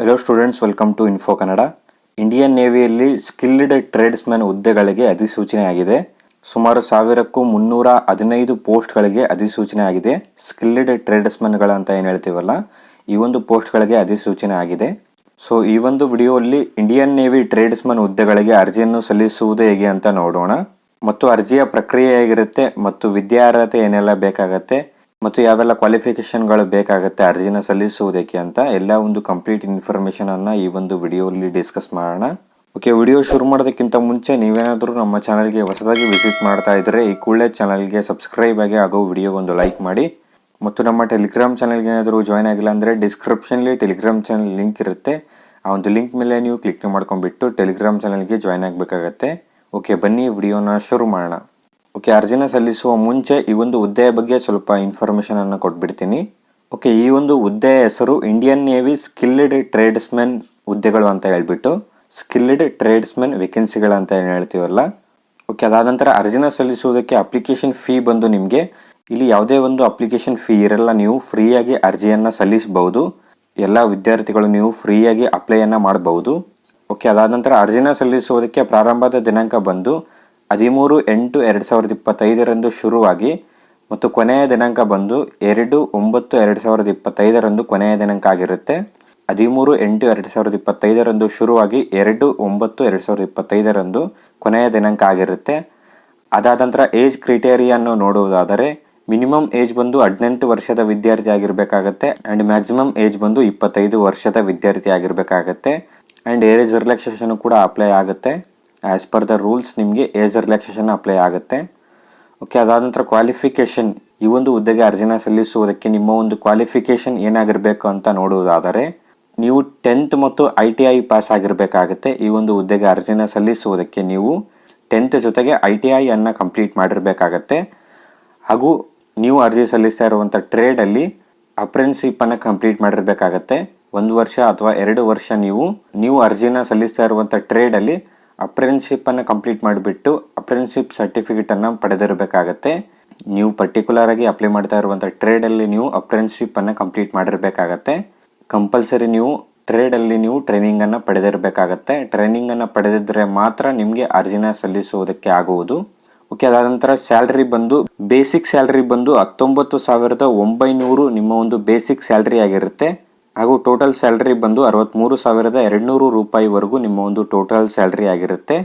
Hello students welcome to info Kannada Indian ನೇವಿಯಲ್ಲಿ skilled tradesman ಹುದ್ದೆಗಳಿಗೆ ಅಧಿಸೂಚನೆ ಆಗಿದೆ. ಸುಮಾರು ಸಾವಿರಕ್ಕೂ ಮುನ್ನೂರ ಹದಿನೈದು ಪೋಸ್ಟ್ಗಳಿಗೆ ಅಧಿಸೂಚನೆ ಆಗಿದೆ. ಸ್ಕಿಲ್ಡ್ ಟ್ರೇಡ್ಸ್ಮನ್ಗಳ ಅಂತ ಏನು ಹೇಳ್ತೀವಲ್ಲ, ಈ ಒಂದು ಪೋಸ್ಟ್ಗಳಿಗೆ ಅಧಿಸೂಚನೆ ಆಗಿದೆ. ಸೊ ಈ ಒಂದು ವಿಡಿಯೋಲ್ಲಿ ಇಂಡಿಯನ್ ನೇವಿ ಟ್ರೇಡ್ಸ್ಮನ್ ಹುದ್ದೆಗಳಿಗೆ ಅರ್ಜಿಯನ್ನು ಸಲ್ಲಿಸುವುದು ಹೇಗೆ ಅಂತ ನೋಡೋಣ. ಮತ್ತು ಅರ್ಜಿಯ ಪ್ರಕ್ರಿಯೆ ಹೇಗಿರುತ್ತೆ ಮತ್ತು ವಿದ್ಯಾರ್ಹತೆ ಏನೆಲ್ಲ ಬೇಕಾಗತ್ತೆ ಮತ್ತು ಯಾವೆಲ್ಲ ಕ್ವಾಲಿಫಿಕೇಶನ್ಗಳು ಬೇಕಾಗುತ್ತೆ ಅರ್ಜಿನ ಸಲ್ಲಿಸುವುದಕ್ಕೆ ಅಂತ ಎಲ್ಲ ಒಂದು ಕಂಪ್ಲೀಟ್ ಇನ್ಫಾರ್ಮೇಶನ್ ಅನ್ನ ಈ ಒಂದು ವಿಡಿಯೋಲಿ ಡಿಸ್ಕಸ್ ಮಾಡೋಣ. ಓಕೆ ವಿಡಿಯೋ ಶುರು ಮಾಡೋದಕ್ಕಿಂತ ಮುಂಚೆ ನೀವೇನಾದರೂ ನಮ್ಮ ಚಾನಲ್ಗೆ ಹೊಸದಾಗಿ ವಿಸಿಟ್ ಮಾಡ್ತಾ ಇದ್ದರೆ ಈ ಕೂಡಲೇ ಚಾನಲ್ಗೆ ಸಬ್ಸ್ಕ್ರೈಬ್ ಆಗಿ ಆಗೋ ವಿಡಿಯೋಗೊಂದು ಲೈಕ್ ಮಾಡಿ. ಮತ್ತು ನಮ್ಮ ಟೆಲಿಗ್ರಾಮ್ ಚಾನಲ್ಗೆ ಏನಾದರೂ ಜಾಯ್ನ್ ಆಗಿಲ್ಲ ಅಂದರೆ ಡಿಸ್ಕ್ರಿಪ್ಷನ್ಲಿ ಟೆಲಿಗ್ರಾಮ್ ಚಾನಲ್ ಲಿಂಕ್ ಇರುತ್ತೆ. ಆ ಒಂದು ಲಿಂಕ್ ಮೇಲೆ ನೀವು ಕ್ಲಿಕ್ ಮಾಡ್ಕೊಂಡ್ಬಿಟ್ಟು ಟೆಲಿಗ್ರಾಮ್ ಚಾನಲ್ಗೆ ಜಾಯ್ನ್ ಆಗಬೇಕಾಗತ್ತೆ. ಓಕೆ ಬನ್ನಿ ವಿಡಿಯೋನ ಶುರು ಮಾಡೋಣ. ಓಕೆ ಅರ್ಜಿನ ಸಲ್ಲಿಸುವ ಮುಂಚೆ ಈ ಒಂದು ಹುದ್ದೆಯ ಬಗ್ಗೆ ಸ್ವಲ್ಪ ಇನ್ಫಾರ್ಮೇಷನ್ ಅನ್ನು ಕೊಟ್ಬಿಡ್ತೀನಿ. ಓಕೆ ಈ ಒಂದು ಹುದ್ದೆಯ ಹೆಸರು ಇಂಡಿಯನ್ ನೇವಿ ಸ್ಕಿಲ್ಡ್ ಟ್ರೇಡ್ಸ್ಮೆನ್ ಹುದ್ದೆಗಳು ಅಂತ ಹೇಳ್ಬಿಟ್ಟು ಸ್ಕಿಲ್ಡ್ ಟ್ರೇಡ್ಸ್ಮೆನ್ ವೇಕೆನ್ಸಿಗಳು ಅಂತ ಏನು ಹೇಳ್ತೀವಲ್ಲ? ಓಕೆ ಅದಾದ ನಂತರ ಅರ್ಜಿನ ಸಲ್ಲಿಸುವುದಕ್ಕೆ ಅಪ್ಲಿಕೇಶನ್ ಫೀ ಬಂದು ನಿಮಗೆ. ಇಲ್ಲಿ ಯಾವುದೇ ಒಂದು ಅಪ್ಲಿಕೇಶನ್ ಫೀ ಇರಲ್ಲ, ನೀವು ಫ್ರೀಯಾಗಿ ಅರ್ಜಿಯನ್ನು ಸಲ್ಲಿಸಬಹುದು. ಎಲ್ಲ ವಿದ್ಯಾರ್ಥಿಗಳು ನೀವು ಫ್ರೀಯಾಗಿ ಅಪ್ಲೈಯನ್ನು ಮಾಡಬಹುದು. ಓಕೆ ಅದಾದ ನಂತರ ಅರ್ಜಿನ ಸಲ್ಲಿಸುವುದಕ್ಕೆ ಪ್ರಾರಂಭದ ದಿನಾಂಕ ಬಂದು ಹದಿಮೂರು ಎಂಟು ಎರಡು ಸಾವಿರದ ಇಪ್ಪತ್ತೈದರಂದು ಶುರುವಾಗಿ ಮತ್ತು ಕೊನೆಯ ದಿನಾಂಕ ಬಂದು ಎರಡು ಒಂಬತ್ತು ಎರಡು ಸಾವಿರದ ಇಪ್ಪತ್ತೈದರಂದು ಕೊನೆಯ ದಿನಾಂಕ ಆಗಿರುತ್ತೆ. ಹದಿಮೂರು ಎಂಟು ಎರಡು ಸಾವಿರದ ಇಪ್ಪತ್ತೈದರಂದು ಶುರುವಾಗಿ ಎರಡು ಒಂಬತ್ತು ಎರಡು ಸಾವಿರದ ಇಪ್ಪತ್ತೈದರಂದು ಕೊನೆಯ ದಿನಾಂಕ ಆಗಿರುತ್ತೆ. ಅದಾದ ನಂತರ ಏಜ್ ಕ್ರಿಟೇರಿಯನ್ನು ನೋಡುವುದಾದರೆ ಮಿನಿಮಮ್ ಏಜ್ ಬಂದು ಹದಿನೆಂಟು ವರ್ಷದ ವಿದ್ಯಾರ್ಥಿ ಆಗಿರಬೇಕಾಗತ್ತೆ ಆ್ಯಂಡ್ ಮ್ಯಾಕ್ಸಿಮಮ್ ಏಜ್ ಬಂದು ಇಪ್ಪತ್ತೈದು ವರ್ಷದ ವಿದ್ಯಾರ್ಥಿ ಆಗಿರಬೇಕಾಗತ್ತೆ ಆ್ಯಂಡ್ ಏಜ್ ರಿಲ್ಯಾಕ್ಸೇಷನ್ ಕೂಡ ಅಪ್ಲೈ ಆಗುತ್ತೆ. ಆ್ಯಸ್ ಪರ್ ದ ರೂಲ್ಸ್ ನಿಮಗೆ ಏಜ್ ರಿಲ್ಯಾಕ್ಸೇಷನ್ ಅಪ್ಲೈ ಆಗುತ್ತೆ. ಓಕೆ ಅದಾದ ನಂತರ ಕ್ವಾಲಿಫಿಕೇಷನ್ ಈ ಒಂದು ಹುದ್ದೆಗೆ ಅರ್ಜಿನ ಸಲ್ಲಿಸುವುದಕ್ಕೆ ನಿಮ್ಮ ಒಂದು ಕ್ವಾಲಿಫಿಕೇಷನ್ ಏನಾಗಿರಬೇಕು ಅಂತ ನೋಡುವುದಾದರೆ, ನೀವು ಟೆಂತ್ ಮತ್ತು ಐ ಟಿ ಐ ಪಾಸ್ ಆಗಿರಬೇಕಾಗುತ್ತೆ. ಈ ಒಂದು ಹುದ್ದೆಗೆ ಅರ್ಜಿನ ಸಲ್ಲಿಸುವುದಕ್ಕೆ ನೀವು ಟೆಂತ್ ಜೊತೆಗೆ ಐ ಟಿ ಐ ಅನ್ನು ಕಂಪ್ಲೀಟ್ ಮಾಡಿರಬೇಕಾಗತ್ತೆ. ಹಾಗೂ ನೀವು ಅರ್ಜಿ ಸಲ್ಲಿಸ್ತಾ ಇರುವಂಥ ಟ್ರೇಡಲ್ಲಿ ಅಪ್ರೆನ್ಸಿಪ್ಪನ್ನು ಕಂಪ್ಲೀಟ್ ಮಾಡಿರಬೇಕಾಗತ್ತೆ. ಒಂದು ವರ್ಷ ಅಥವಾ ಎರಡು ವರ್ಷ ನೀವು ನೀವು ಅರ್ಜಿನ ಸಲ್ಲಿಸ್ತಾ ಇರುವಂಥ ಟ್ರೇಡಲ್ಲಿ ಅಪ್ರೆನ್ಶಿಪ್ಪನ್ನು ಕಂಪ್ಲೀಟ್ ಮಾಡಿಬಿಟ್ಟು ಅಪ್ರೆನ್ಶಿಪ್ ಸರ್ಟಿಫಿಕೇಟನ್ನು ಪಡೆದಿರಬೇಕಾಗತ್ತೆ. ನೀವು ಪರ್ಟಿಕ್ಯುಲರ್ ಆಗಿ ಅಪ್ಲೈ ಮಾಡ್ತಾ ಇರುವಂಥ ಟ್ರೇಡಲ್ಲಿ ನೀವು ಅಪ್ರೆನ್ಶಿಪ್ಪನ್ನು ಕಂಪ್ಲೀಟ್ ಮಾಡಿರಬೇಕಾಗತ್ತೆ. ಕಂಪಲ್ಸರಿ ನೀವು ಟ್ರೇಡಲ್ಲಿ ನೀವು ಟ್ರೈನಿಂಗನ್ನು ಪಡೆದಿರಬೇಕಾಗತ್ತೆ. ಟ್ರೈನಿಂಗನ್ನು ಪಡೆದಿದ್ದರೆ ಮಾತ್ರ ನಿಮಗೆ ಅರ್ಜಿನ ಸಲ್ಲಿಸುವುದಕ್ಕೆ ಆಗುವುದು. ಓಕೆ ಅದಾದ ನಂತರ ಸ್ಯಾಲ್ರಿ ಬಂದು ಬೇಸಿಕ್ ಸ್ಯಾಲ್ರಿ ಬಂದು ಹತ್ತೊಂಬತ್ತು ಸಾವಿರದ ಒಂಬೈನೂರು ನಿಮ್ಮ ಒಂದು ಬೇಸಿಕ್ ಸ್ಯಾಲ್ರಿ ಆಗಿರುತ್ತೆ. ಹಾಗೂ ಟೋಟಲ್ ಸ್ಯಾಲ್ರಿ ಬಂದು ಅರವತ್ತ್ಮೂರು ಸಾವಿರದ ಎರಡುನೂರು ರೂಪಾಯಿವರೆಗೂ ನಿಮ್ಮ ಒಂದು ಟೋಟಲ್ ಸ್ಯಾಲ್ರಿ ಆಗಿರುತ್ತೆ.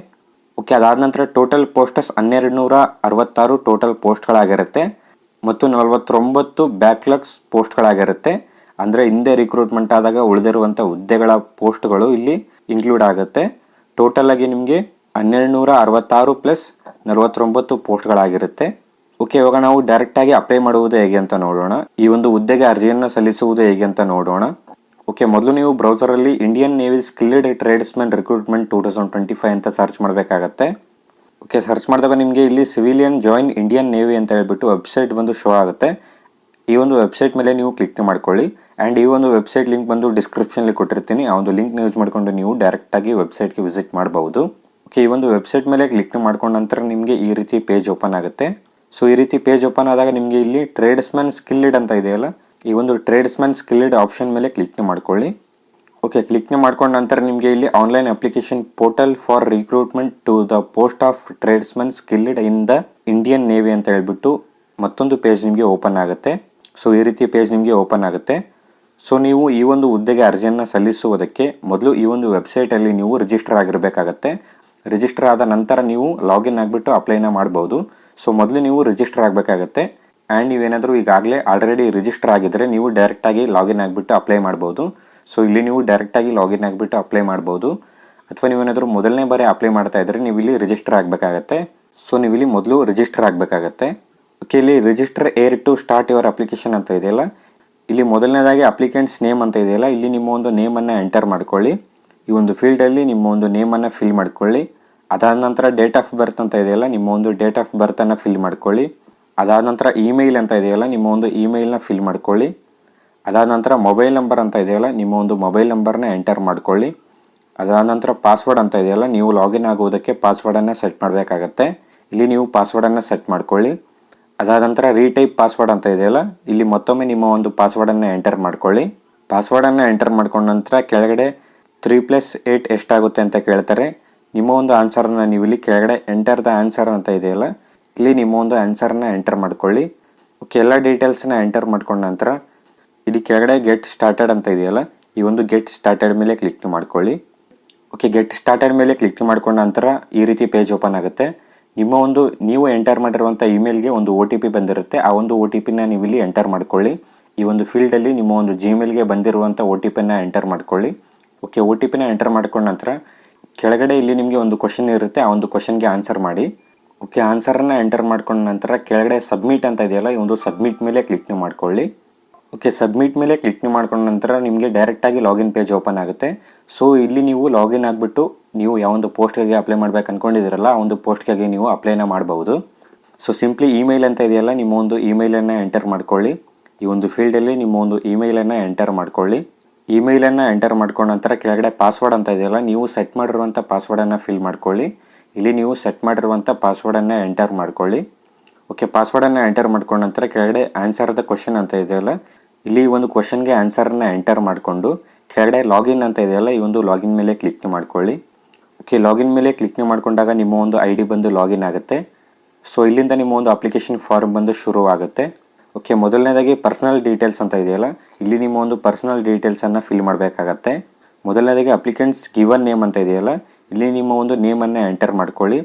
ಓಕೆ ಅದಾದ ನಂತರ ಟೋಟಲ್ ಪೋಸ್ಟಸ್ ಹನ್ನೆರಡು ನೂರ ಅರವತ್ತಾರು ಟೋಟಲ್ ಪೋಸ್ಟ್ಗಳಾಗಿರುತ್ತೆ ಮತ್ತು ನಲವತ್ತೊಂಬತ್ತು ಬ್ಯಾಕ್ಲಾಗ್ಸ್ ಪೋಸ್ಟ್ಗಳಾಗಿರುತ್ತೆ ಅಂದರೆ ಹಿಂದೆ ರಿಕ್ರೂಟ್ಮೆಂಟ್ ಆದಾಗ ಉಳಿದಿರುವಂಥ ಹುದ್ದೆಗಳ ಪೋಸ್ಟ್ಗಳು ಇಲ್ಲಿ ಇನ್ಕ್ಲೂಡ್ ಆಗುತ್ತೆ. ಟೋಟಲ್ ಆಗಿ ನಿಮಗೆ ಹನ್ನೆರಡು ನೂರ ಅರವತ್ತಾರು ಪ್ಲಸ್ ನಲವತ್ತೊಂಬತ್ತು ಪೋಸ್ಟ್ಗಳಾಗಿರುತ್ತೆ ಓಕೆ ಇವಾಗ ನಾವು ಡೈರೆಕ್ಟಾಗಿ ಅಪ್ಲೈ ಮಾಡುವುದು ಹೇಗೆ ಅಂತ ನೋಡೋಣ. ಈ ಒಂದು ಹುದ್ದೆಗೆ ಅರ್ಜಿಯನ್ನು ಸಲ್ಲಿಸುವುದು ಹೇಗೆ ಅಂತ ನೋಡೋಣ. ಓಕೆ ಮೊದಲು ನೀವು ಬ್ರೌಸರಲ್ಲಿ Indian navy skilled tradesman recruitment two thousand twenty five ಅಂತ ಸರ್ಚ್ ಮಾಡಬೇಕಾಗತ್ತೆ. ಓಕೆ ಸರ್ಚ್ ಮಾಡಿದಾಗ ನಿಮಗೆ ಇಲ್ಲಿ ಸಿವಿಲಿಯನ್ ಜಾಯಿನ್ ಇಂಡಿಯನ್ ನೇವಿ ಅಂತ ಹೇಳ್ಬಿಟ್ಟು ವೆಬ್ಸೈಟ್ ಬಂದು ಶೋ ಆಗುತ್ತೆ. ಈ ಒಂದು ವೆಬ್ಸೈಟ್ ಮೇಲೆ ನೀವು ಕ್ಲಿಕ್ ಮಾಡ್ಕೊಳ್ಳಿ. ಆ್ಯಂಡ್ ಈ ಒಂದು ವೆಬ್ಸೈಟ್ ಲಿಂಕ್ ಬಂದು ಡಿಸ್ಕ್ರಿಪ್ಷನ್ಲಿ ಕೊಟ್ಟಿರ್ತೀನಿ. ಆ ಒಂದು ಲಿಂಕ್ನ ಯೂಸ್ ಮಾಡಿಕೊಂಡು ನೀವು ಡೈರೆಕ್ಟಾಗಿ ವೆಬ್ಸೈಟ್ಗೆ ವಿಸಿಟ್ ಮಾಡಬಹುದು. ಓಕೆ ಈ ಒಂದು ವೆಬ್ಸೈಟ್ ಮೇಲೆ ಕ್ಲಿಕ್ ಮಾಡ್ಕೊಂಡ ನಂತರ ನಿಮಗೆ ಈ ರೀತಿ ಪೇಜ್ ಓಪನ್ ಆಗುತ್ತೆ. ಸೊ ಈ ರೀತಿ ಪೇಜ್ ಓಪನ್ ಆದಾಗ ನಿಮಗೆ ಇಲ್ಲಿ ಟ್ರೇಡ್ಸ್ಮನ್ ಸ್ಕಿಲ್ಡ್ ಅಂತ ಇದೆಯಲ್ಲ ಈ ಒಂದು ಟ್ರೇಡ್ಸ್ಮನ್ ಸ್ಕಿಲ್ಡ್ ಆಪ್ಷನ್ ಮೇಲೆ ಕ್ಲಿಕ್ ಮಾಡ್ಕೊಳ್ಳಿ. ಓಕೆ ಕ್ಲಿಕ್ ಮಾಡ್ಕೊಂಡ ನಂತರ ನಿಮಗೆ ಇಲ್ಲಿ online application portal for recruitment to the post of tradesman skilled in the Indian navy ಅಂತ ಹೇಳ್ಬಿಟ್ಟು ಮತ್ತೊಂದು ಪೇಜ್ ನಿಮಗೆ ಓಪನ್ ಆಗುತ್ತೆ. ಸೊ ಈ ರೀತಿ ಪೇಜ್ ನಿಮಗೆ ಓಪನ್ ಆಗುತ್ತೆ. ಸೊ ನೀವು ಈ ಒಂದು ಹುದ್ದೆಗೆ ಅರ್ಜಿಯನ್ನು ಸಲ್ಲಿಸುವುದಕ್ಕೆ ಮೊದಲು ಈ ಒಂದು ವೆಬ್ಸೈಟಲ್ಲಿ ನೀವು ರಿಜಿಸ್ಟರ್ ಆಗಿರಬೇಕಾಗತ್ತೆ. ರಿಜಿಸ್ಟರ್ ಆದ ನಂತರ ನೀವು ಲಾಗಿನ್ ಆಗಿಬಿಟ್ಟು ಅಪ್ಲೈನ ಮಾಡ್ಬೋದು. ಸೊ ಮೊದಲು ನೀವು ರಿಜಿಸ್ಟರ್ ಆಗಬೇಕಾಗತ್ತೆ. ಆ್ಯಂಡ್ ನೀವೇನಾದರೂ ಈಗಾಗಲೇ ಆಲ್ರೆಡಿ ರಿಜಿಸ್ಟರ್ ಆಗಿದ್ದರೆ ನೀವು ಡೈರೆಕ್ಟಾಗಿ ಲಾಗಿನ್ ಆಗಿಬಿಟ್ಟು ಅಪ್ಲೈ ಮಾಡ್ಬೋದು. ಸೊ ಇಲ್ಲಿ ನೀವು ಡೈರೆಕ್ಟಾಗಿ ಲಾಗಿನ್ ಆಗಿಬಿಟ್ಟು ಅಪ್ಲೈ ಮಾಡ್ಬೋದು. ಅಥವಾ ನೀವೇನಾದರೂ ಮೊದಲನೇ ಬಾರಿ ಅಪ್ಲೈ ಮಾಡ್ತಾ ಇದ್ದರೆ ನೀವು ಇಲ್ಲಿ ರಿಜಿಸ್ಟರ್ ಆಗಬೇಕಾಗತ್ತೆ. ಸೊ ನೀವು ಇಲ್ಲಿ ಮೊದಲು ರಿಜಿಸ್ಟರ್ ಆಗಬೇಕಾಗತ್ತೆ. ಓಕೆ ಇಲ್ಲಿ register here to start your application ಅಂತ ಇದೆಯಲ್ಲ? ಇಲ್ಲಿ ಮೊದಲನೇದಾಗಿ ಅಪ್ಲಿಕೆಂಟ್ಸ್ ನೇಮ್ ಅಂತ ಇದೆಯಲ್ಲ? ಇಲ್ಲಿ ನಿಮ್ಮ ಒಂದು ನೇಮನ್ನು ಎಂಟರ್ ಮಾಡ್ಕೊಳ್ಳಿ. ಈ ಒಂದು ಫೀಲ್ಡಲ್ಲಿ ನಿಮ್ಮ ಒಂದು ನೇಮನ್ನು ಫಿಲ್ ಮಾಡ್ಕೊಳ್ಳಿ. ಅದಾದ ನಂತರ ಡೇಟ್ ಆಫ್ ಬರ್ತ್ ಅಂತ ಇದೆಯಲ್ಲ? ನಿಮ್ಮ ಒಂದು ಡೇಟ್ ಆಫ್ ಬರ್ತನ್ನು ಫಿಲ್ ಮಾಡ್ಕೊಳ್ಳಿ. ಅದಾದ ನಂತರ ಇಮೇಲ್ ಅಂತ ಇದೆಯಲ್ಲ, ನಿಮ್ಮ ಒಂದು ಇಮೇಲ್ನ ಫಿಲ್ ಮಾಡ್ಕೊಳ್ಳಿ. ಅದಾದ ನಂತರ ಮೊಬೈಲ್ ನಂಬರ್ ಅಂತ ಇದೆಯಲ್ಲ, ನಿಮ್ಮ ಒಂದು ಮೊಬೈಲ್ ನಂಬರ್ನ ಎಂಟರ್ ಮಾಡ್ಕೊಳ್ಳಿ. ಅದಾದ ನಂತರ ಪಾಸ್ವರ್ಡ್ ಅಂತ ಇದೆಯಲ್ಲ, ನೀವು ಲಾಗಿನ್ ಆಗುವುದಕ್ಕೆ ಪಾಸ್ವರ್ಡನ್ನು ಸೆಟ್ ಮಾಡಬೇಕಾಗತ್ತೆ. ಇಲ್ಲಿ ನೀವು ಪಾಸ್ವರ್ಡನ್ನು ಸೆಟ್ ಮಾಡ್ಕೊಳ್ಳಿ. ಅದಾದ ನಂತರ ರೀಟೈಪ್ ಪಾಸ್ವರ್ಡ್ ಅಂತ ಇದೆಯಲ್ಲ, ಇಲ್ಲಿ ಮತ್ತೊಮ್ಮೆ ನಿಮ್ಮ ಒಂದು ಪಾಸ್ವರ್ಡನ್ನು ಎಂಟರ್ ಮಾಡ್ಕೊಳ್ಳಿ. ಪಾಸ್ವರ್ಡನ್ನು ಎಂಟರ್ ಮಾಡ್ಕೊಂಡ ನಂತರ ಕೆಳಗಡೆ ತ್ರೀ ಪ್ಲಸ್ ಏಯ್ಟ್ ಎಷ್ಟಾಗುತ್ತೆ ಅಂತ ಕೇಳ್ತಾರೆ. ನಿಮ್ಮ ಒಂದು ಆನ್ಸರನ್ನು ನೀವು ಇಲ್ಲಿ ಕೆಳಗಡೆ ಎಂಟರ್ ದ ಆನ್ಸರ್ ಅಂತ ಇದೆಯಲ್ಲ ಇಲ್ಲಿ ನಿಮ್ಮ ಒಂದು ಆನ್ಸರನ್ನ ಎಂಟರ್ ಮಾಡ್ಕೊಳ್ಳಿ. ಓಕೆ ಎಲ್ಲ ಡೀಟೇಲ್ಸ್ನ ಎಂಟರ್ ಮಾಡ್ಕೊಂಡ ನಂತರ ಇಲ್ಲಿ ಕೆಳಗಡೆ ಗೆಟ್ ಸ್ಟಾರ್ಟೆಡ್ ಅಂತ ಇದೆಯಲ್ಲ, ಈ ಒಂದು ಗೆಟ್ ಸ್ಟಾರ್ಟೆಡ್ ಮೇಲೆ ಕ್ಲಿಕ್ ಮಾಡ್ಕೊಳ್ಳಿ. ಓಕೆ ಗೆಟ್ ಸ್ಟಾರ್ಟೆಡ್ ಮೇಲೆ ಕ್ಲಿಕ್ ಮಾಡ್ಕೊಂಡ ನಂತರ ಈ ರೀತಿ ಪೇಜ್ ಓಪನ್ ಆಗುತ್ತೆ. ನಿಮ್ಮ ಒಂದು, ನೀವು ಎಂಟರ್ ಮಾಡಿರುವಂಥ ಇಮೇಲ್ಗೆ ಒಂದು ಒ ಟಿ ಪಿ ಬಂದಿರುತ್ತೆ. ಆ ಒಂದು ಒ ಟಿ ಪಿನ ನೀವು ಇಲ್ಲಿ ಎಂಟರ್ ಮಾಡ್ಕೊಳ್ಳಿ. ಈ ಒಂದು ಫೀಲ್ಡಲ್ಲಿ ನಿಮ್ಮ ಒಂದು ಜಿಮೇಲ್ಗೆ ಬಂದಿರುವಂಥ ಒ ಟಿ ಪಿನ ಎಂಟರ್ ಮಾಡ್ಕೊಳ್ಳಿ. ಓಕೆ ಒ ಟಿ ಪಿನ ಎಂಟರ್ ಮಾಡ್ಕೊಂಡ ನಂತರ ಕೆಳಗಡೆ ಇಲ್ಲಿ ನಿಮಗೆ ಒಂದು ಕ್ವಶನ್ ಇರುತ್ತೆ. ಆ ಒಂದು ಕ್ವಶನ್ಗೆ ಆನ್ಸರ್ ಮಾಡಿ. ಓಕೆ ಆನ್ಸರನ್ನ ಎಂಟರ್ ಮಾಡ್ಕೊಂಡ ನಂತರ ಕೆಳಗಡೆ ಸಬ್ಮಿಟ್ ಅಂತ ಇದೆಯಲ್ಲ, ಈ ಒಂದು ಸಬ್ಮಿಟ್ ಮೇಲೆ ಕ್ಲಿಕ್ ಮಾಡ್ಕೊಳ್ಳಿ. ಓಕೆ ಸಬ್ಮಿಟ್ ಮೇಲೆ ಕ್ಲಿಕ್ ಮಾಡ್ಕೊಂಡ ನಂತರ ನಿಮಗೆ ಡೈರೆಕ್ಟಾಗಿ ಲಾಗಿನ್ ಪೇಜ್ ಓಪನ್ ಆಗುತ್ತೆ. ಸೊ ಇಲ್ಲಿ ನೀವು ಲಾಗಿನ್ ಆಗಿಬಿಟ್ಟು ನೀವು ಯಾವೊಂದು ಪೋಸ್ಟ್ಗಾಗಿ ಅಪ್ಲೈ ಮಾಡ್ಬೇಕು ಅಂದ್ಕೊಂಡಿದ್ದೀರಲ್ಲ ಆ ಒಂದು ಪೋಸ್ಟ್ಗಾಗಿ ನೀವು ಅಪ್ಲೈನ ಮಾಡ್ಬೋದು ಸೊ ಸಿಂಪ್ಲಿ ಇಮೇಲ್ ಅಂತ ಇದೆಯಲ್ಲ, ನಿಮ್ಮ ಒಂದು ಇಮೇಲನ್ನು ಎಂಟರ್ ಮಾಡ್ಕೊಳ್ಳಿ. ಈ ಒಂದು ಫೀಲ್ಡಲ್ಲಿ ನಿಮ್ಮ ಒಂದು ಇಮೇಲನ್ನು ಎಂಟರ್ ಮಾಡ್ಕೊಳ್ಳಿ. ಇಮೇಲನ್ನು ಎಂಟರ್ ಮಾಡ್ಕೊಂಡ ನಂತರ ಕೆಳಗಡೆ ಪಾಸ್ವರ್ಡ್ ಅಂತ ಇದೆಯಲ್ಲ, ನೀವು ಸೆಟ್ ಮಾಡಿರುವಂಥ ಪಾಸ್ವರ್ಡನ್ನು ಫಿಲ್ ಮಾಡ್ಕೊಳ್ಳಿ. ಇಲ್ಲಿ ನೀವು ಸೆಟ್ ಮಾಡಿರುವಂಥ ಪಾಸ್ವರ್ಡನ್ನು ಎಂಟರ್ ಮಾಡ್ಕೊಳ್ಳಿ. ಓಕೆ ಪಾಸ್ವರ್ಡನ್ನು ಎಂಟರ್ ಮಾಡ್ಕೊಂಡ ನಂತರ ಕೆಳಗಡೆ ಆನ್ಸರ್ ದ ಕ್ವಶನ್ ಅಂತ ಇದೆಯಲ್ಲ, ಇಲ್ಲಿ ಒಂದು ಕ್ವಶನ್ಗೆ ಆನ್ಸರನ್ನ ಎಂಟರ್ ಮಾಡಿಕೊಂಡು ಕೆಳಗಡೆ ಲಾಗಿನ್ ಅಂತ ಇದೆಯಲ್ಲ, ಈ ಒಂದು ಲಾಗಿನ್ ಮೇಲೆ ಕ್ಲಿಕ್ ಮಾಡ್ಕೊಳ್ಳಿ. ಓಕೆ ಲಾಗಿನ್ ಮೇಲೆ ಕ್ಲಿಕ್ ಮಾಡಿಕೊಂಡಾಗ ನಿಮ್ಮ ಒಂದು ಐ ಡಿ ಬಂದು ಲಾಗಿನ್ ಆಗುತ್ತೆ. ಸೊ ಇಲ್ಲಿಂದ ನಿಮ್ಮ ಒಂದು ಅಪ್ಲಿಕೇಶನ್ ಫಾರ್ಮ್ ಬಂದು ಶುರು ಆಗುತ್ತೆ. ಓಕೆ ಮೊದಲನೇದಾಗಿ ಪರ್ಸನಲ್ ಡೀಟೇಲ್ಸ್ ಅಂತ ಇದೆಯಲ್ಲ, ಇಲ್ಲಿ ನಿಮ್ಮ ಒಂದು ಪರ್ಸನಲ್ ಡೀಟೇಲ್ಸನ್ನು ಫಿಲ್ ಮಾಡಬೇಕಾಗತ್ತೆ. ಮೊದಲನೇದಾಗಿ ಅಪ್ಲಿಕೆಂಟ್ಸ್ ಗಿವನ್ ನೇಮ್ ಅಂತ ಇದೆಯಲ್ಲ ಇಲ್ಲಿ ನಿಮ್ಮ ಒಂದು ನೇಮನ್ನು ಎಂಟರ್ ಮಾಡ್ಕೊಳ್ಳಿ.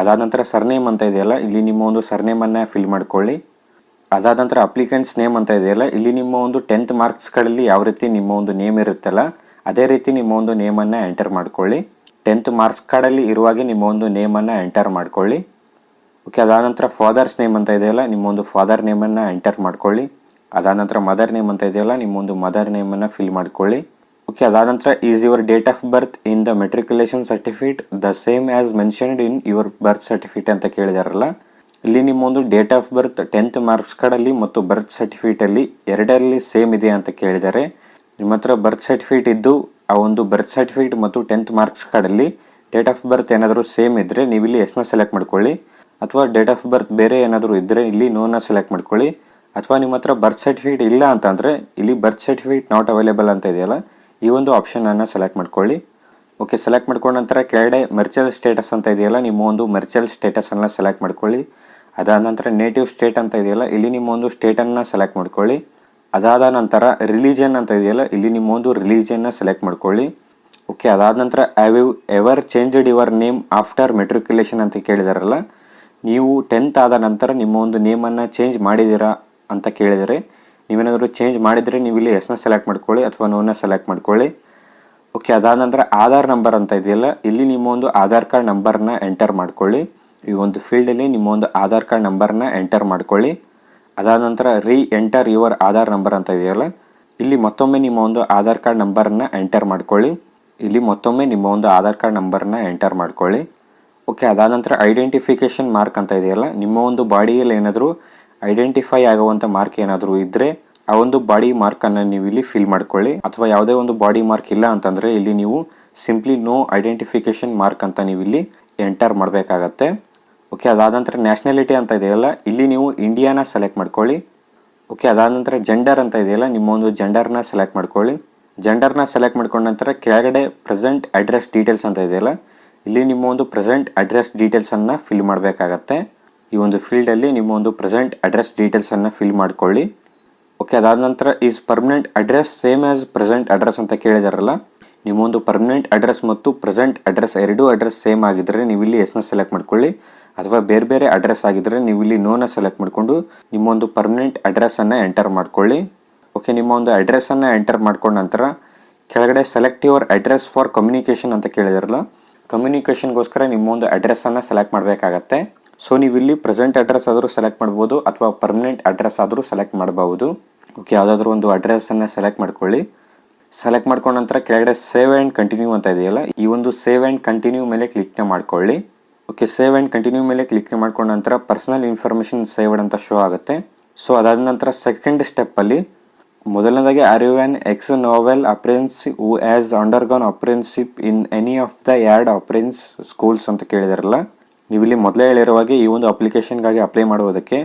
ಅದಾದ ನಂತರ ಸರ್ನೇಮ್ ಅಂತ ಇದೆಯಲ್ಲ, ಇಲ್ಲಿ ನಿಮ್ಮ ಒಂದು ಸರ್ನೇಮನ್ನು ಫಿಲ್ ಮಾಡ್ಕೊಳ್ಳಿ. ಅದಾದ ನಂತರ ಅಪ್ಲಿಕೆಂಟ್ಸ್ ನೇಮ್ ಅಂತ ಇದೆಯಲ್ಲ, ಇಲ್ಲಿ ನಿಮ್ಮ ಒಂದು ಟೆಂತ್ ಮಾರ್ಕ್ಸ್ಗಳಲ್ಲಿ ಯಾವ ರೀತಿ ನಿಮ್ಮ ಒಂದು ನೇಮ್ ಇರುತ್ತಲ್ಲ, ಅದೇ ರೀತಿ ನಿಮ್ಮ ಒಂದು ನೇಮನ್ನು ಎಂಟರ್ ಮಾಡ್ಕೊಳ್ಳಿ. ಟೆಂತ್ ಮಾರ್ಕ್ಸ್ ಕಾರ್ಡಲ್ಲಿ ಇರುವಾಗೆ ನಿಮ್ಮ ಒಂದು ನೇಮನ್ನು ಎಂಟರ್ ಮಾಡ್ಕೊಳ್ಳಿ. ಓಕೆ ಅದಾದ ನಂತರ ಫಾದರ್ಸ್ ನೇಮ್ ಅಂತ ಇದೆಯಲ್ಲ, ನಿಮ್ಮ ಒಂದು ಫಾದರ್ ನೇಮನ್ನು ಎಂಟರ್ ಮಾಡ್ಕೊಳ್ಳಿ. ಅದಾದ ನಂತರ ಮದರ್ ನೇಮ್ ಅಂತ ಇದೆಯಲ್ಲ, ನಿಮ್ಮ ಒಂದು ಮದರ್ ನೇಮನ್ನು ಫಿಲ್ ಮಾಡ್ಕೊಳ್ಳಿ. ಓಕೆ ಅದಾದ ನಂತರ is your date of birth in the matriculation certificate the same as mentioned in your birth certificate ಅಂತ ಕೇಳಿದಾರಲ್ಲ. ಇಲ್ಲಿ ನಿಮ್ಮ ಒಂದು date of birth tenth marks ಕಾರ್ಡಲ್ಲಿ ಮತ್ತು ಬರ್ತ್ ಸರ್ಟಿಫಿಕೇಟಲ್ಲಿ ಎರಡರಲ್ಲಿ ಸೇಮ್ ಇದೆ ಅಂತ ಕೇಳಿದ್ದಾರೆ ನಿಮ್ಮ ಹತ್ರ ಬರ್ತ್ ಸರ್ಟಿಫಿಕೇಟ್ ಇದ್ದು, ಆ ಒಂದು ಬರ್ತ್ ಸರ್ಟಿಫಿಕೇಟ್ ಮತ್ತು ಟೆಂತ್ ಮಾರ್ಕ್ಸ್ ಕಾರ್ಡಲ್ಲಿ ಡೇಟ್ ಆಫ್ ಬರ್ತ್ ಏನಾದರೂ ಸೇಮ್ ಇದ್ದರೆ ನೀವು ಇಲ್ಲಿ ಎಸ್ನ ಸೆಲೆಕ್ಟ್ ಮಾಡ್ಕೊಳ್ಳಿ. ಅಥವಾ ಡೇಟ್ ಆಫ್ ಬರ್ತ್ ಬೇರೆ ಏನಾದರೂ ಇದ್ದರೆ ಇಲ್ಲಿ ನೋನ ಸೆಲೆಕ್ಟ್ ಮಾಡ್ಕೊಳ್ಳಿ. ಅಥವಾ ನಿಮ್ಮ ಹತ್ರ ಬರ್ತ್ ಸರ್ಟಿಫಿಕೇಟ್ ಇಲ್ಲ ಅಂತಂದರೆ ಇಲ್ಲಿ ಬರ್ತ್ ಸರ್ಟಿಫಿಕೇಟ್ ನಾಟ್ ಅವೈಲೇಬಲ್ ಅಂತ ಇದೆಯಲ್ಲ ಈ ಒಂದು ಆಪ್ಷನನ್ನು ಸೆಲೆಕ್ಟ್ ಮಾಡ್ಕೊಳ್ಳಿ. ಓಕೆ ಸೆಲೆಕ್ಟ್ ಮಾಡ್ಕೊಂಡ ನಂತರ ಕೆಳಗಡೆ ಮರ್ಚಲ್ ಸ್ಟೇಟಸ್ ಅಂತ ಇದೆಯಲ್ಲ, ನಿಮ್ಮ ಒಂದು ಮರ್ಚಲ್ ಸ್ಟೇಟಸನ್ನು ಸೆಲೆಕ್ಟ್ ಮಾಡ್ಕೊಳ್ಳಿ. ಅದಾದ ನಂತರ ನೇಟಿವ್ ಸ್ಟೇಟ್ ಅಂತ ಇದೆಯಲ್ಲ, ಇಲ್ಲಿ ನಿಮ್ಮ ಒಂದು ಸ್ಟೇಟನ್ನು ಸೆಲೆಕ್ಟ್ ಮಾಡ್ಕೊಳ್ಳಿ. ಅದಾದ ನಂತರ ರಿಲಿಜನ್ ಅಂತ ಇದೆಯಲ್ಲ, ಇಲ್ಲಿ ನಿಮ್ಮ ಒಂದು ರಿಲಿಜನ್ನ ಸೆಲೆಕ್ಟ್ ಮಾಡ್ಕೊಳ್ಳಿ. ಓಕೆ ಅದಾದ ನಂತರ have you ever changed your name after matriculation ಅಂತ ಕೇಳಿದಾರಲ್ಲ, ನೀವು ಟೆಂತ್ ಆದ ನಂತರ ನಿಮ್ಮ ಒಂದು ನೇಮನ್ನು ಚೇಂಜ್ ಮಾಡಿದ್ದೀರಾ ಅಂತ ಕೇಳಿದರೆ ನೀವೇನಾದರೂ ಚೇಂಜ್ ಮಾಡಿದರೆ ನೀವು ಇಲ್ಲಿ ಎಸ್ನ ಸೆಲೆಕ್ಟ್ ಮಾಡ್ಕೊಳ್ಳಿ ಅಥವಾ ನೋನ ಸೆಲೆಕ್ಟ್ ಮಾಡ್ಕೊಳ್ಳಿ. ಓಕೆ ಅದಾದ ನಂತರ ಆಧಾರ್ ನಂಬರ್ ಅಂತ ಇದೆಯಲ್ಲ, ಇಲ್ಲಿ ನಿಮ್ಮ ಒಂದು ಆಧಾರ್ ಕಾರ್ಡ್ ನಂಬರ್ನ ಎಂಟರ್ ಮಾಡ್ಕೊಳ್ಳಿ. ಈ ಒಂದು ಫೀಲ್ಡಲ್ಲಿ ನಿಮ್ಮ ಒಂದು ಆಧಾರ್ ಕಾರ್ಡ್ ನಂಬರ್ನ ಎಂಟರ್ ಮಾಡ್ಕೊಳ್ಳಿ. ಅದಾದ ನಂತರ ರೀ ಎಂಟರ್ ಯುವರ್ ಆಧಾರ್ ನಂಬರ್ ಅಂತ ಇದೆಯಲ್ಲ, ಇಲ್ಲಿ ಮತ್ತೊಮ್ಮೆ ನಿಮ್ಮ ಒಂದು ಆಧಾರ್ ಕಾರ್ಡ್ ನಂಬರ್ನ ಎಂಟರ್ ಮಾಡ್ಕೊಳ್ಳಿ. ಇಲ್ಲಿ ಮತ್ತೊಮ್ಮೆ ನಿಮ್ಮ ಒಂದು ಆಧಾರ್ ಕಾರ್ಡ್ ನಂಬರ್ನ ಎಂಟರ್ ಮಾಡ್ಕೊಳ್ಳಿ. ಓಕೆ ಅದಾದ ನಂತರ ಐಡೆಂಟಿಫಿಕೇಷನ್ ಮಾರ್ಕ್ ಅಂತ ಇದೆಯಲ್ಲ, ನಿಮ್ಮ ಒಂದು ಬಾಡಿಯಲ್ಲಿ ಏನಾದರೂ ಐಡೆಂಟಿಫೈ ಆಗುವಂಥ ಮಾರ್ಕ್ ಏನಾದರೂ ಇದ್ದರೆ ಆ ಒಂದು ಬಾಡಿ ಮಾರ್ಕನ್ನು ನೀವು ಇಲ್ಲಿ ಫಿಲ್ ಮಾಡ್ಕೊಳ್ಳಿ. ಅಥವಾ ಯಾವುದೇ ಒಂದು ಬಾಡಿ ಮಾರ್ಕ್ ಇಲ್ಲ ಅಂತಂದರೆ ಇಲ್ಲಿ ನೀವು ಸಿಂಪ್ಲಿ ನೋ ಐಡೆಂಟಿಫಿಕೇಷನ್ ಮಾರ್ಕ್ ಅಂತ ನೀವು ಇಲ್ಲಿ ಎಂಟರ್ ಮಾಡಬೇಕಾಗತ್ತೆ. ಓಕೆ ಅದಾದ ನಂತರ ನ್ಯಾಷನಾಲಿಟಿ ಅಂತ ಇದೆಯಲ್ಲ, ಇಲ್ಲಿ ನೀವು ಇಂಡಿಯಾನ ಸೆಲೆಕ್ಟ್ ಮಾಡ್ಕೊಳ್ಳಿ. ಓಕೆ ಅದಾದ ನಂತರ ಜೆಂಡರ್ ಅಂತ ಇದೆಯಲ್ಲ, ನಿಮ್ಮ ಒಂದು ಜೆಂಡರ್ನ ಸೆಲೆಕ್ಟ್ ಮಾಡ್ಕೊಳ್ಳಿ. ಜೆಂಡರ್ನ ಸೆಲೆಕ್ಟ್ ಮಾಡ್ಕೊಂಡ ನಂತರ ಕೆಳಗಡೆ ಪ್ರೆಸೆಂಟ್ ಅಡ್ರೆಸ್ ಡೀಟೇಲ್ಸ್ ಅಂತ ಇದೆಯಲ್ಲ, ಇಲ್ಲಿ ನಿಮ್ಮ ಒಂದು ಪ್ರೆಸೆಂಟ್ ಅಡ್ರೆಸ್ ಡೀಟೇಲ್ಸನ್ನು ಫಿಲ್ ಮಾಡಬೇಕಾಗತ್ತೆ. ಈ ಒಂದು ಫೀಲ್ಡಲ್ಲಿ ನಿಮ್ಮ ಒಂದು ಪ್ರೆಸೆಂಟ್ ಅಡ್ರೆಸ್ ಡೀಟೇಲ್ಸನ್ನು ಫಿಲ್ ಮಾಡ್ಕೊಳ್ಳಿ. ಓಕೆ ಅದಾದ ನಂತರ is permanent address same as present address ಅಂತ ಕೇಳಿದಾರಲ್ಲ, ನಿಮ್ಮ ಒಂದು ಪರ್ಮನೆಂಟ್ ಅಡ್ರೆಸ್ ಮತ್ತು ಪ್ರೆಸೆಂಟ್ ಅಡ್ರೆಸ್ ಎರಡೂ ಅಡ್ರೆಸ್ ಸೇಮ್ ಆಗಿದ್ದರೆ ನೀವು ಇಲ್ಲಿ ಎಸ್ನ ಸೆಲೆಕ್ಟ್ ಮಾಡ್ಕೊಳ್ಳಿ. ಅಥವಾ ಬೇರೆ ಬೇರೆ ಅಡ್ರೆಸ್ ಆಗಿದ್ದರೆ ನೀವು ಇಲ್ಲಿ ನೋನ ಸೆಲೆಕ್ಟ್ ಮಾಡಿಕೊಂಡು ನಿಮ್ಮ ಒಂದು ಪರ್ಮನೆಂಟ್ ಅಡ್ರೆಸ್ಸನ್ನು ಎಂಟರ್ ಮಾಡ್ಕೊಳ್ಳಿ. ಓಕೆ ನಿಮ್ಮ ಒಂದು ಅಡ್ರೆಸ್ಸನ್ನು ಎಂಟರ್ ಮಾಡ್ಕೊಂಡ ನಂತರ ಕೆಳಗಡೆ select your address for communication ಅಂತ ಕೇಳಿದಾರಲ್ಲ ಕಮ್ಯುನಿಕೇಷನ್ಗೋಸ್ಕರ ನಿಮ್ಮ ಒಂದು ಅಡ್ರೆಸ್ಸನ್ನು ಸೆಲೆಕ್ಟ್ ಮಾಡಬೇಕಾಗತ್ತೆ. ಸೊ ನೀವು ಇಲ್ಲಿ ಪ್ರೆಸೆಂಟ್ ಅಡ್ರೆಸ್ ಆದರೂ ಸೆಲೆಕ್ಟ್ ಮಾಡ್ಬೋದು ಅಥವಾ ಪರ್ಮನೆಂಟ್ ಅಡ್ರೆಸ್ ಆದರೂ ಸೆಲೆಕ್ಟ್ ಮಾಡಬಹುದು ಓಕೆ ಯಾವುದಾದ್ರೂ ಒಂದು ಅಡ್ರೆಸ್ಸನ್ನು ಸೆಲೆಕ್ಟ್ ಮಾಡ್ಕೊಳ್ಳಿ. ಸೆಲೆಕ್ಟ್ ಮಾಡ್ಕೊಂಡ ನಂತರ ಕೆಳಗಡೆ ಸೇವ್ ಆ್ಯಂಡ್ ಕಂಟಿನ್ಯೂ ಅಂತ ಇದೆಯಲ್ಲ, ಈ ಒಂದು ಸೇವ್ ಆ್ಯಂಡ್ ಕಂಟಿನ್ಯೂ ಮೇಲೆ ಕ್ಲಿಕ್ನ ಮಾಡ್ಕೊಳ್ಳಿ. ಓಕೆ ಸೇವ್ ಆ್ಯಂಡ್ ಕಂಟಿನ್ಯೂ ಮೇಲೆ ಕ್ಲಿಕ್ ಮಾಡ್ಕೊಂಡ ನಂತರ ಪರ್ಸನಲ್ ಇನ್ಫಾರ್ಮೇಷನ್ ಸೇವ್ಡ್ ಅಂತ ಶೋ ಆಗುತ್ತೆ. ಸೊ ಅದಾದ ನಂತರ ಸೆಕೆಂಡ್ ಸ್ಟೆಪ್ಪಲ್ಲಿ ಮೊದಲನೇದಾಗಿ are you an ex naval apprentice who has undergone apprenticeship in any of the yard apprentice schools ಅಂತ ಕೇಳಿದಾರಲ್ಲ. ನೀವು ಇಲ್ಲಿ ಮೊದಲೇ ಹೇಳಿರುವಾಗೆ ಈ ಒಂದು ಅಪ್ಲಿಕೇಶನ್ಗಾಗಿ ಅಪ್ಲೈ ಮಾಡುವುದಕ್ಕೆ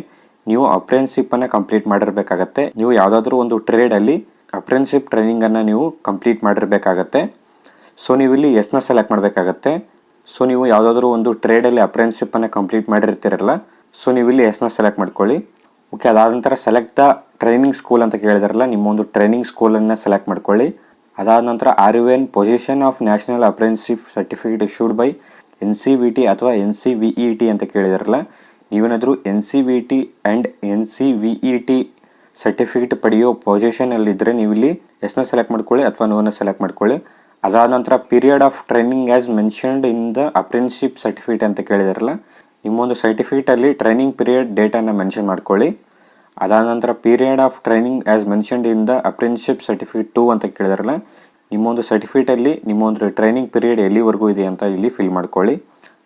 ನೀವು ಅಪ್ರೆನ್ಶಿಪ್ಪನ್ನು ಕಂಪ್ಲೀಟ್ ಮಾಡಿರಬೇಕಾಗತ್ತೆ. ನೀವು ಯಾವುದಾದ್ರೂ ಒಂದು ಟ್ರೇಡಲ್ಲಿ ಅಪ್ರೆನ್ಶಿಪ್ ಟ್ರೈನಿಂಗನ್ನು ನೀವು ಕಂಪ್ಲೀಟ್ ಮಾಡಿರಬೇಕಾಗತ್ತೆ. ಸೊ ನೀವು ಇಲ್ಲಿ ಎಸ್ನ ಸೆಲೆಕ್ಟ್ ಮಾಡಬೇಕಾಗತ್ತೆ. ಸೊ ನೀವು ಯಾವುದಾದ್ರೂ ಒಂದು ಟ್ರೇಡಲ್ಲಿ ಅಪ್ರೆನ್ಶಿಪ್ಪನ್ನು ಕಂಪ್ಲೀಟ್ ಮಾಡಿರ್ತೀರಲ್ಲ ಸೊ ನೀವು ಇಲ್ಲಿ ಎಸ್ನ ಸೆಲೆಕ್ಟ್ ಮಾಡ್ಕೊಳ್ಳಿ. ಓಕೆ ಅದಾದ ನಂತರ ಸೆಲೆಕ್ಟ್ ದ ಟ್ರೈನಿಂಗ್ ಸ್ಕೂಲ್ ಅಂತ ಕೇಳಿದಾರಲ್ಲ, ನಿಮ್ಮ ಒಂದು ಟ್ರೈನಿಂಗ್ ಸ್ಕೂಲನ್ನು ಸೆಲೆಕ್ಟ್ ಮಾಡ್ಕೊಳ್ಳಿ. ಅದಾದ ನಂತರ are you in position of national apprenticeship certificate issued by N C V T ಅಥವಾ N C V E T ಅಂತ ಕೇಳಿದಾರಲ್ಲ, ನೀವೇನಾದರೂ N C V T and N C V E T certificate ಪಡೆಯೋ ಪೊಸಿಷನಲ್ಲಿದ್ದರೆ ನೀವು ಇಲ್ಲಿ ಎಸ್ನ ಸೆಲೆಕ್ಟ್ ಮಾಡ್ಕೊಳ್ಳಿ ಅಥವಾ ನೋನ ಸೆಲೆಕ್ಟ್ ಮಾಡ್ಕೊಳ್ಳಿ. ಅದಾದ ನಂತರ period of training as mentioned in the apprenticeship certificate ಅಂತ ಕೇಳಿದಾರಲ್ಲ, ನಿಮ್ಮೊಂದು ಸರ್ಟಿಫಿಕೇಟಲ್ಲಿ ಟ್ರೈನಿಂಗ್ ಪೀರಿಯಡ್ ಡೇಟನ್ನು ಮೆನ್ಷನ್ ಮಾಡ್ಕೊಳ್ಳಿ. ಅದಾದ ನಂತರ period of training as mentioned in the apprenticeship certificate to ಅಂತ ಕೇಳಿದಾರಲ್ಲ ನಿಮ್ಮೊಂದು ಸರ್ಟಿಫಿಕೇಟಲ್ಲಿ ನಿಮ್ಮೊಂದು ಟ್ರೈನಿಂಗ್ ಪೀರಿಯಡ್ ಎಲ್ಲಿವರೆಗೂ ಇದೆ ಅಂತ ಇಲ್ಲಿ ಫಿಲ್ ಮಾಡ್ಕೊಳ್ಳಿ.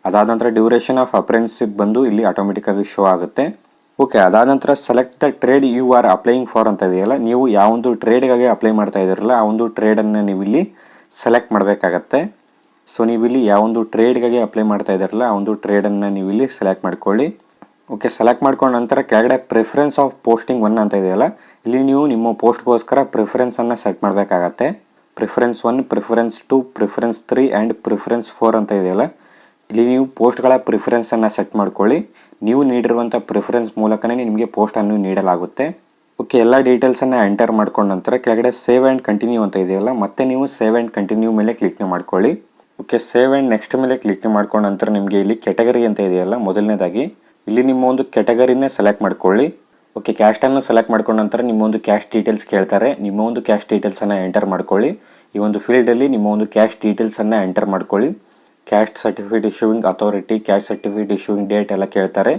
ಅದಾದ ನಂತರ ಡ್ಯೂರೇಷನ್ ಆಫ್ ಅಪ್ರೆಂಟಿಸ್ಶಿಪ್ ಬಂದು ಇಲ್ಲಿ ಆಟೋಮೆಟಿಕ್ಕಾಗಿ ಶೋ ಆಗುತ್ತೆ. ಓಕೆ ಅದಾದ ನಂತರ select the trade you are applying for ಅಂತ ಇದೆಯಲ್ಲ, ನೀವು ಯಾವೊಂದು ಟ್ರೇಡ್ಗಾಗಿ ಅಪ್ಲೈ ಮಾಡ್ತಾ ಇದ್ದೀರಲ್ಲ, ಆ ಒಂದು ಟ್ರೇಡನ್ನು ನೀವು ಇಲ್ಲಿ ಸೆಲೆಕ್ಟ್ ಮಾಡಬೇಕಾಗತ್ತೆ. ಸೊ ನೀವು ಇಲ್ಲಿ ಯಾವೊಂದು ಟ್ರೇಡ್ಗಾಗಿ ಅಪ್ಲೈ ಮಾಡ್ತಾ ಇದ್ದಾರಲ್ಲ, ಆ ಒಂದು ಟ್ರೇಡನ್ನು ನೀವು ಇಲ್ಲಿ ಸೆಲೆಕ್ಟ್ ಮಾಡ್ಕೊಳ್ಳಿ. ಓಕೆ ಸೆಲೆಕ್ಟ್ ಮಾಡ್ಕೊಂಡ ನಂತರ ಕೆಳಗಡೆ ಪ್ರಿಫರೆನ್ಸ್ ಆಫ್ ಪೋಸ್ಟಿಂಗ್ ಒನ್ ಅಂತ ಇದೆಯಲ್ಲ, ಇಲ್ಲಿ ನೀವು ನಿಮ್ಮ ಪೋಸ್ಟ್ಗೋಸ್ಕರ ಪ್ರಿಫರೆನ್ಸನ್ನು ಸೆಟ್ ಮಾಡಬೇಕಾಗತ್ತೆ. Preference one preference two preference three and preference four ಅಂತ ಇದೆಯಲ್ಲ? ಇಲ್ಲಿ ನೀವು ಪೋಸ್ಟ್ಗಳ ಪ್ರಿಫರೆನ್ಸನ್ನು ಸೆಟ್ ಮಾಡ್ಕೊಳ್ಳಿ. ನೀವು ನೀಡಿರುವಂಥ ಪ್ರಿಫರೆನ್ಸ್ ಮೂಲಕನೇ ನಿಮಗೆ ಪೋಸ್ಟನ್ನು ನೀಡಲಾಗುತ್ತೆ. ಓಕೆ ಎಲ್ಲ ಡೀಟೇಲ್ಸನ್ನು ಎಂಟರ್ ಮಾಡ್ಕೊಂಡ ನಂತರ ಕೆಳಗಡೆ ಸೇವ್ ಆ್ಯಂಡ್ ಕಂಟಿನ್ಯೂ ಅಂತ ಇದೆಯಲ್ಲ, ಮತ್ತೆ ನೀವು ಸೇವ್ ಆ್ಯಂಡ್ ಕಂಟಿನ್ಯೂ ಮೇಲೆ ಕ್ಲಿಕ್ ಮಾಡ್ಕೊಳ್ಳಿ. ಓಕೆ ಸೇವ್ ಆ್ಯಂಡ್ ನೆಕ್ಸ್ಟ್ ಮೇಲೆ ಕ್ಲಿಕ್ ಮಾಡ್ಕೊಂಡ ನಂತರ ನಿಮಗೆ ಇಲ್ಲಿ ಕೆಟಗರಿ ಅಂತ ಇದೆಯಲ್ಲ, ಮೊದಲನೇದಾಗಿ. ಇಲ್ಲಿ ನಿಮ್ಮ ಒಂದು ಕೆಟಗರಿನೇ ಸೆಲೆಕ್ಟ್ ಮಾಡ್ಕೊಳ್ಳಿ. ಓಕೆ ಕ್ಯಾಸ್ಟನ್ನು ಸೆಲೆಕ್ಟ್ ಮಾಡ್ಕೊಂಡ ನಂತರ ನಿಮ್ಮ ಒಂದು ಕ್ಯಾಶ್ ಡೀಟೇಲ್ಸ್ ಕೇಳ್ತಾರೆ. ನಿಮ್ಮ ಒಂದು ಕ್ಯಾಶ್ ಡೀಟೇಲ್ಸನ್ನು ಎಂಟರ್ ಮಾಡ್ಕೊಳ್ಳಿ. ಈ ಒಂದು ಫೀಲ್ಡಲ್ಲಿ ನಿಮ್ಮ ಒಂದು ಕ್ಯಾಶ್ ಡೀಟೇಲ್ಸನ್ನು ಎಂಟರ್ ಮಾಡ್ಕೊಳ್ಳಿ. Caste certificate issuing authority cash certificate issuing date ಎಲ್ಲ ಕೇಳ್ತಾರೆ.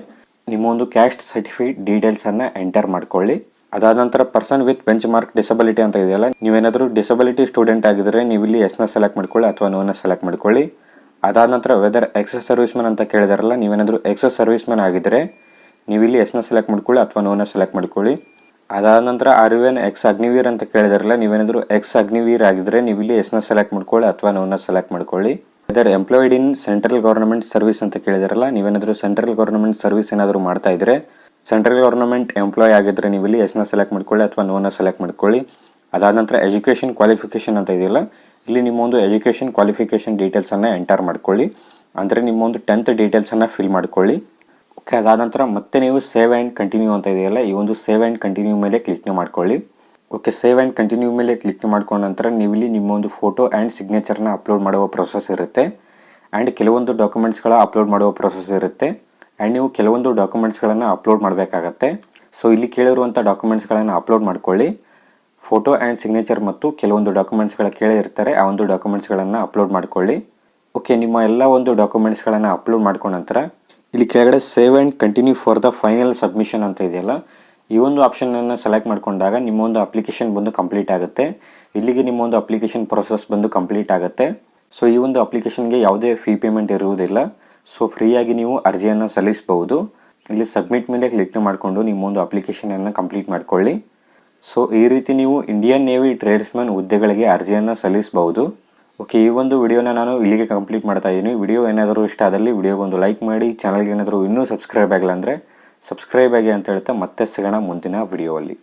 ನಿಮ್ಮ ಒಂದು ಕ್ಯಾಸ್ಟ್ ಸರ್ಟಿಫಿಕೇಟ್ ಡೀಟೇಲ್ಸನ್ನು ಎಂಟರ್ ಮಾಡ್ಕೊಳ್ಳಿ. ಅದಾದ ನಂತರ person with benchmark disability ಅಂತ ಇದೆಯಲ್ಲ, ನೀವೇನಾದರೂ ಡಿಸಬಿಲಿಟಿ ಸ್ಟೂಡೆಂಟ್ ಆಗಿದ್ದರೆ ನೀವು ಇಲ್ಲಿ ಎಸ್ನ ಸೆಲೆಕ್ಟ್ ಮಾಡ್ಕೊಳ್ಳಿ ಅಥವಾ ನೋನ ಸೆಲೆಕ್ಟ್ ಮಾಡ್ಕೊಳ್ಳಿ. ಅದಾದ ನಂತರ ವೆದರ್ ಎಕ್ಸಸ್ ಸರ್ವಿಸ್ಮನ್ ಅಂತ ಕೇಳಿದಾರಲ್ಲ, ನೀವೇನಾದರೂ ಎಕ್ಸಸ್ ಸರ್ವಿಸ್ಮನ್ ಆಗಿದ್ದರೆ ನೀವು ಇಲ್ಲಿ ಎಸ್ನ ಸೆಲೆಕ್ಟ್ ಮಾಡ್ಕೊಳ್ಳಿ ಅಥವಾ ನೋನ ಸೆಲೆಕ್ಟ್ ಮಾಡ್ಕೊಳ್ಳಿ. ಅದಾದ ನಂತರ ಆರ್ ಎಕ್ಸ್ ಅಗ್ನಿವೀರ್ ಅಂತ ಕೇಳಿದಾರಲ್ಲ, ನೀವೇನಾದರೂ ಎಕ್ಸ್ ಅಗ್ನಿವೀರ್ ಆಗಿದ್ರೆ ನೀವು ಇಲ್ಲಿ ಎಸ್ನ ಸೆಲೆಕ್ಟ್ ಮಾಡ್ಕೊಳ್ಳಿ ಅಥವಾ ನೋನ ಸೆಲೆಕ್ಟ್ ಮಾಡ್ಕೊಳ್ಳಿ. Other employed in central government service ಅಂತ ಕೇಳಿದಾರಲ್ಲ, ನೀವೇನಾದರೂ ಸೆಂಟ್ರಲ್ ಗೌರ್ಮೆಂಟ್ ಸರ್ವಿಸ್ ಏನಾದರೂ ಮಾಡ್ತಾ ಇದ್ರೆ ಸೆಂಟ್ರಲ್ ಗೌರ್ಮೆಂಟ್ ಎಂಪ್ಲಾಯ್ ಆಗಿದ್ರೆ ನೀವು ಇಲ್ಲಿ ಎಸ್ನ ಸೆಲೆಕ್ಟ್ ಮಾಡ್ಕೊಳ್ಳಿ ಅಥವಾ ನೋನ ಸೆಲೆಕ್ಟ್ ಮಾಡ್ಕೊಳ್ಳಿ. ಅದಾದ ನಂತರ ಎಜುಕೇಷನ್ ಕ್ವಾಲಿಫಿಕೇಷನ್ ಅಂತ ಇದೆಯಲ್ಲ, ಇಲ್ಲಿ ನಿಮ್ಮೊಂದು ಎಜುಕೇಷನ್ ಕ್ವಾಲಿಫಿಕೇಷನ್ ಡೀಟೇಲ್ಸನ್ನು ಎಂಟರ್ ಮಾಡ್ಕೊಳ್ಳಿ. ಅಂದರೆ ನಿಮ್ಮೊಂದು ಟೆಂತ್ ಡೀಟೇಲ್ಸನ್ನು ಫಿಲ್ ಮಾಡ್ಕೊಳ್ಳಿ. ಓಕೆ ಅದಾದ ನಂತರ ಮತ್ತೆ ನೀವು ಸೇವ್ ಆ್ಯಂಡ್ ಕಂಟಿನ್ಯೂ ಅಂತ ಇದೆಯಲ್ಲ, ಈ ಒಂದು ಸೇವ್ ಆ್ಯಂಡ್ ಕಂಟಿನ್ಯೂ ಮೇಲೆ ಕ್ಲಿಕ್ ಮಾಡ್ಕೊಳ್ಳಿ. ಓಕೆ ಸೇವ್ ಆ್ಯಂಡ್ ಕಂಟಿನ್ಯೂ ಮೇಲೆ ಕ್ಲಿಕ್ ಮಾಡ್ಕೊಂಡ ನಂತರ ನೀವು ಇಲ್ಲಿ ನಿಮ್ಮ ಒಂದು ಫೋಟೋ ಆ್ಯಂಡ್ ಸಿಗ್ನೇಚರ್ನ ಅಪ್ಲೋಡ್ ಮಾಡುವ ಪ್ರೊಸೆಸ್ ಇರುತ್ತೆ. ಆ್ಯಂಡ್ ಕೆಲವೊಂದು ಡಾಕ್ಯುಮೆಂಟ್ಸ್ಗಳ ಅಪ್ಲೋಡ್ ಮಾಡುವ ಪ್ರೊಸೆಸ್ ಇರುತ್ತೆ. ಆ್ಯಂಡ್ ನೀವು ಕೆಲವೊಂದು ಡಾಕ್ಯುಮೆಂಟ್ಸ್ಗಳನ್ನು ಅಪ್ಲೋಡ್ ಮಾಡಬೇಕಾಗತ್ತೆ. ಸೊ ಇಲ್ಲಿ ಕೇಳಿರುವಂಥ ಡಾಕ್ಯುಮೆಂಟ್ಸ್ಗಳನ್ನು ಅಪ್ಲೋಡ್ ಮಾಡ್ಕೊಳ್ಳಿ. ಫೋಟೋ ಆ್ಯಂಡ್ ಸಿಗ್ನೇಚರ್ ಮತ್ತು ಕೆಲವೊಂದು ಡಾಕ್ಯುಮೆಂಟ್ಸ್ಗಳ ಕೇಳಿ ಇರ್ತಾರೆ, ಆ ಒಂದು ಡಾಕ್ಯುಮೆಂಟ್ಸ್ಗಳನ್ನು ಅಪ್ಲೋಡ್ ಮಾಡ್ಕೊಳ್ಳಿ. ಓಕೆ ನಿಮ್ಮ ಎಲ್ಲ ಒಂದು ಡಾಕ್ಯುಮೆಂಟ್ಸ್ಗಳನ್ನು ಅಪ್ಲೋಡ್ ಮಾಡ್ಕೊಂಡ ನಂತರ ಇಲ್ಲಿ ಕೆಳಗಡೆ save and continue for the final submission ಅಂತ ಇದೆಯಲ್ಲ, ಈ ಒಂದು ಆಪ್ಷನನ್ನು ಸೆಲೆಕ್ಟ್ ಮಾಡಿಕೊಂಡಾಗ ನಿಮ್ಮ ಒಂದು ಅಪ್ಲಿಕೇಶನ್ ಬಂದು ಕಂಪ್ಲೀಟ್ ಆಗುತ್ತೆ. ಇಲ್ಲಿಗೆ ನಿಮ್ಮ ಒಂದು ಅಪ್ಲಿಕೇಶನ್ ಪ್ರೊಸೆಸ್ ಬಂದು ಕಂಪ್ಲೀಟ್ ಆಗುತ್ತೆ. ಸೊ ಈ ಒಂದು ಅಪ್ಲಿಕೇಶನ್ಗೆ ಯಾವುದೇ ಫೀ ಪೇಮೆಂಟ್ ಇರುವುದಿಲ್ಲ. ಸೊ ಫ್ರೀಯಾಗಿ ನೀವು ಅರ್ಜಿಯನ್ನು ಸಲ್ಲಿಸಬಹುದು. ಇಲ್ಲಿ ಸಬ್ಮಿಟ್ ಮೇಲೆ ಕ್ಲಿಕ್ ಮಾಡಿಕೊಂಡು ನಿಮ್ಮ ಒಂದು ಅಪ್ಲಿಕೇಶನನ್ನು ಕಂಪ್ಲೀಟ್ ಮಾಡಿಕೊಳ್ಳಿ. ಸೊ ಈ ರೀತಿ ನೀವು ಇಂಡಿಯನ್ ನೇವಿ ಟ್ರೇಡ್ಸ್ಮನ್ ಹುದ್ದೆಗಳಿಗೆ ಅರ್ಜಿಯನ್ನು ಸಲ್ಲಿಸಬಹುದು. ಓಕೆ ಈ ಒಂದು ವಿಡಿಯೋನ ನಾನು ಇಲ್ಲಿಗೆ ಕಂಪ್ಲೀಟ್ ಮಾಡ್ತಾ ಇದ್ದೀನಿ ವಿಡಿಯೋ ಏನಾದರೂ ಇಷ್ಟ ಆದಲ್ಲಿ ವಿಡಿಯೋಗೊಂದು ಲೈಕ್ ಮಾಡಿ ಚಾನಲ್ಗೆ ಏನಾದರೂ ಇನ್ನೂ ಸಬ್ಸ್ಕ್ರೈಬ್ ಆಗಿಲ್ಲ ಅಂದರೆ ಸಬ್ಸ್ಕ್ರೈಬ್ ಆಗಿ ಅಂತ ಹೇಳ್ತಾ ಮತ್ತೆ ಸಿಗೋಣ ಮುಂದಿನ ವಿಡಿಯೋಲ್ಲಿ